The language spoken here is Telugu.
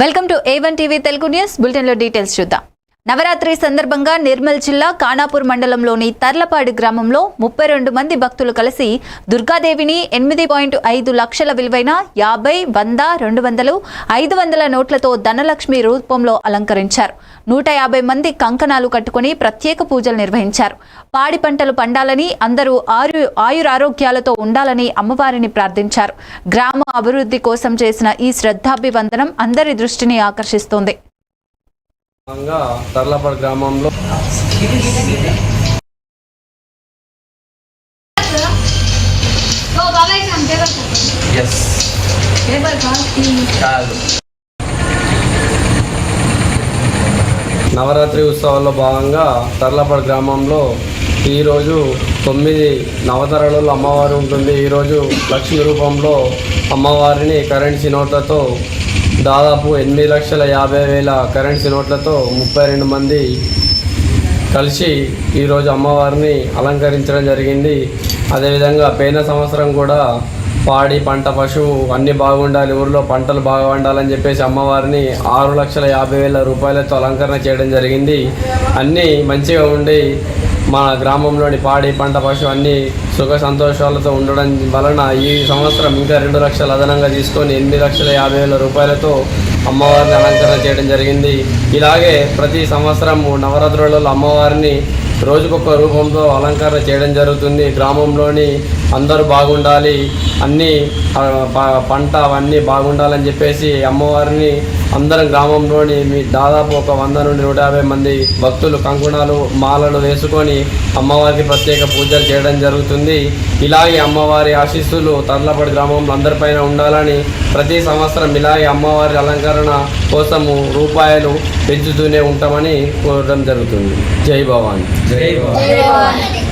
Welcome to A one TV Telugu news. బులెటిన్లో డీటెయిల్స్ చూద్దాం. నవరాత్రి సందర్భంగా నిర్మల్ జిల్లా కానాపూర్ మండలంలోని తర్లపాడు గ్రామంలో ముప్పై రెండు మంది భక్తులు కలిసి దుర్గాదేవిని ఎనిమిది పాయింట్ ఐదు లక్షల విలువైన యాభై వంద రెండు వందలు ఐదు వందల నోట్లతో ధనలక్ష్మి రూపంలో అలంకరించారు. నూట యాభై మంది కంకణాలు కట్టుకుని ప్రత్యేక పూజలు నిర్వహించారు. పాడి పంటలు పండాలని అందరూ ఆరు ఆయురారోగ్యాలతో ఉండాలని అమ్మవారిని ప్రార్థించారు. గ్రామ అభివృద్ధి కోసం చేసిన ఈ శ్రద్ధాభివందనం అందరి దృష్టిని ఆకర్షిస్తోంది. తర్లపడ గ్రామంలో నవరాత్రి ఉత్సవాల్లో భాగంగా తర్లపడ గ్రామంలో ఈరోజు తొమ్మిది నవతరలలో అమ్మవారు ఉంటుంది. ఈరోజు లక్ష్మి రూపంలో అమ్మవారిని కరెంట్ సినోట్లతో దాదాపు ఎనిమిది లక్షల యాభై వేల కరెన్సీ నోట్లతో ముప్పై రెండు మంది కలిసి ఈరోజు అమ్మవారిని అలంకరించడం జరిగింది. అదేవిధంగా పోయిన సంవత్సరం కూడా పాడి పంట పశువు అన్నీ బాగుండాలి ఊరిలో పంటలు బాగా వండాలని చెప్పేసి అమ్మవారిని ఆరు లక్షల యాభై వేల రూపాయలతో అలంకరణ చేయడం జరిగింది. అన్నీ మంచిగా ఉండి మా గ్రామంలోని పాడి పంట పశువు అన్నీ సుఖ సంతోషాలతో ఉండడం వలన ఈ సంవత్సరం ఇంకా రెండు లక్షలు అదనంగా తీసుకొని ఎనిమిది లక్షల యాభై వేల రూపాయలతో అమ్మవారిని అలంకరణ చేయడం జరిగింది. ఇలాగే ప్రతి సంవత్సరము నవరాత్రులలో అమ్మవారిని రోజుకొక రూపంతో అలంకరణ చేయడం జరుగుతుంది. గ్రామంలోని అందరూ బాగుండాలి అన్నీ పంట అవన్నీ బాగుండాలని చెప్పేసి అమ్మవారిని అందరం గ్రామంలోని మీ దాదాపు ఒక వంద నుండి నూట యాభై మంది భక్తులు కంకుణాలు మాలలు వేసుకొని అమ్మవారికి ప్రత్యేక పూజలు చేయడం జరుగుతుంది. ఇలాగే అమ్మవారి ఆశీస్సులు తర్లపడి గ్రామంలో అందరిపైన ఉండాలని ప్రతి సంవత్సరం ఇలాగే అమ్మవారి అలంకరణ కోసము రూపాయలు పెంచుతూనే ఉంటామని కోరడం జరుగుతుంది. జై భవాని. జై భవాన్.